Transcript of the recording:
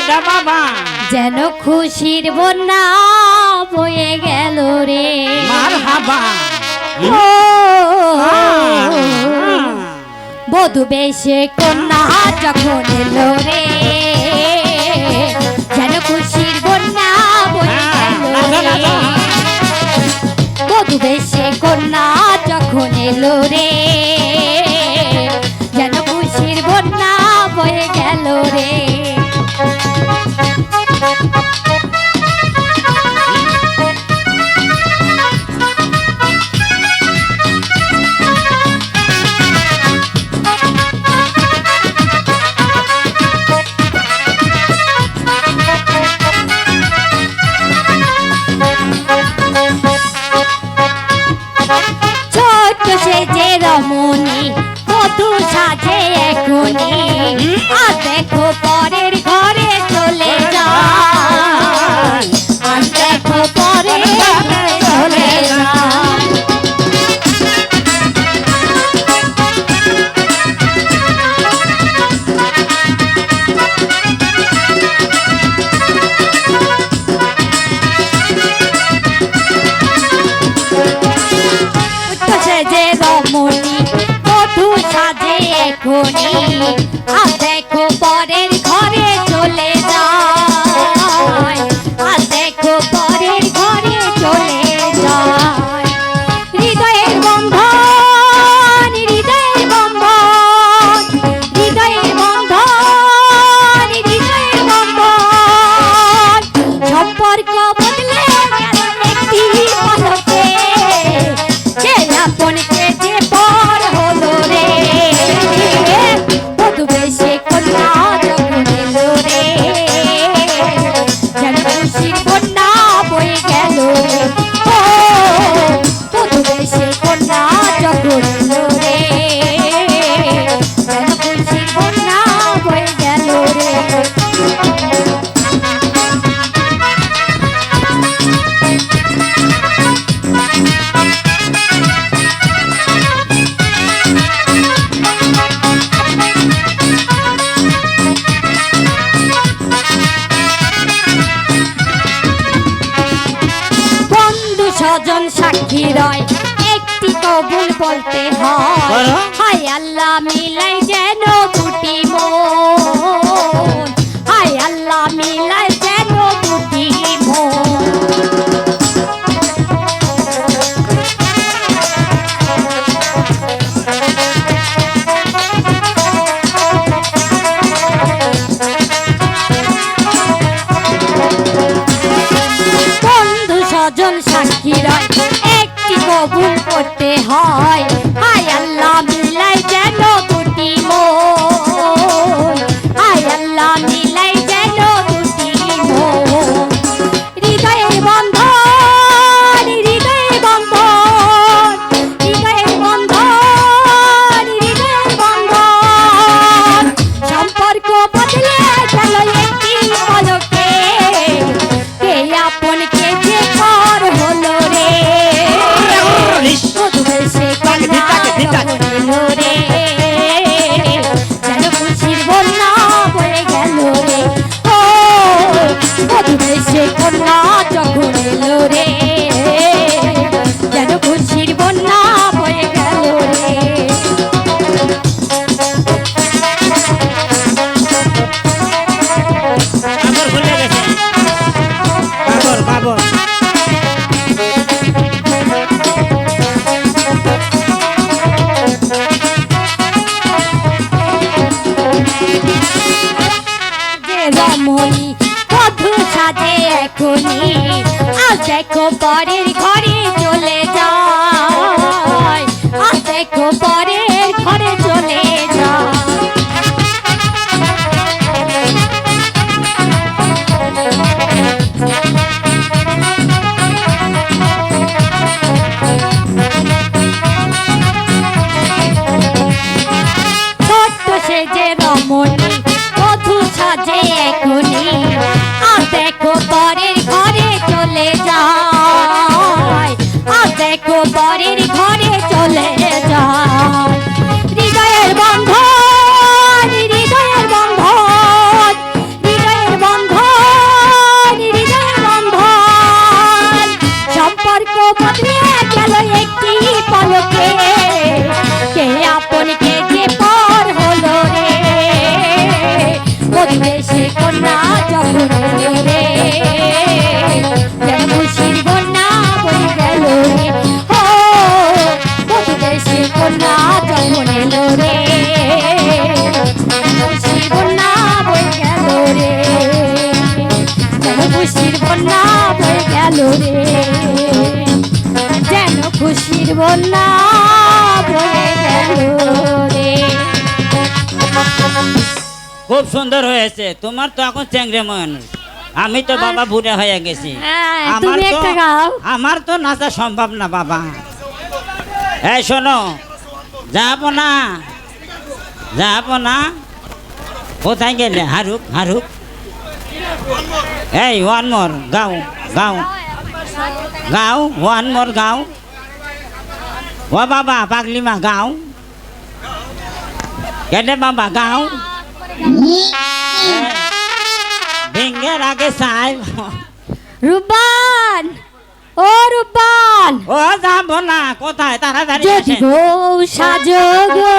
বাবা। যেন খুশির বন্যা বয়ে গেল রে। মার হাবা। ও বধু বেশে কন্যা যখন এলো রে। যেন খুশির বন্যা বয়ে গেল রে। বধু বেশে কন্যা যখন এলো রে। Thank you. রমণী মধু সাজে এখনি, আর দেখো পরের ঘরে চলে যায়। আর দেখো পরের ঘরে চলে যায়। হৃদয়ের বন্ধন হৃদয়ের বন্ধন হৃদয়ের বন্ধন হৃদয়ের বন্ধন। সম্পর্ক সাক্ষী রয়। একটি কবুল বলতে হয়। হায় আল্লাহ মিলাই যেন দুটি মন। হায় আল্লাহ মিলাই যেন দুটি মন। সাক্ষী ঘরে চলে যা ছোট্ট সে যে রমণী মধু সাজে এখনি। আর দেখো পরের ঘরে চলে যায়। আর দেখো পরের যেন খুশির বন্যা বয়ে গেল রে খুব সুন্দর হয়েছে। তোমার তো এখন চেংড়ে মানুষ আমি তো বাবা বুড়ে হয়ে গেছি। হ্যাঁ, আমার তো আমার তো নাচা সম্ভব না বাবা। এই শোনো যাব না। যাব না। কোথায় গেলে? হারুক হারুক। এই ওয়ান মোর গাও গাও। গাও ওয়ান মোর গাও। ও বাবা পাগলিমা গাও। কেটে বাবা গাও। ভিঙ্গের আগে সাহেব। রূপান ও রূপান ও যাব না কোথায়? তাড়াতাড়ি যদি আসেন। গো সাজো গো।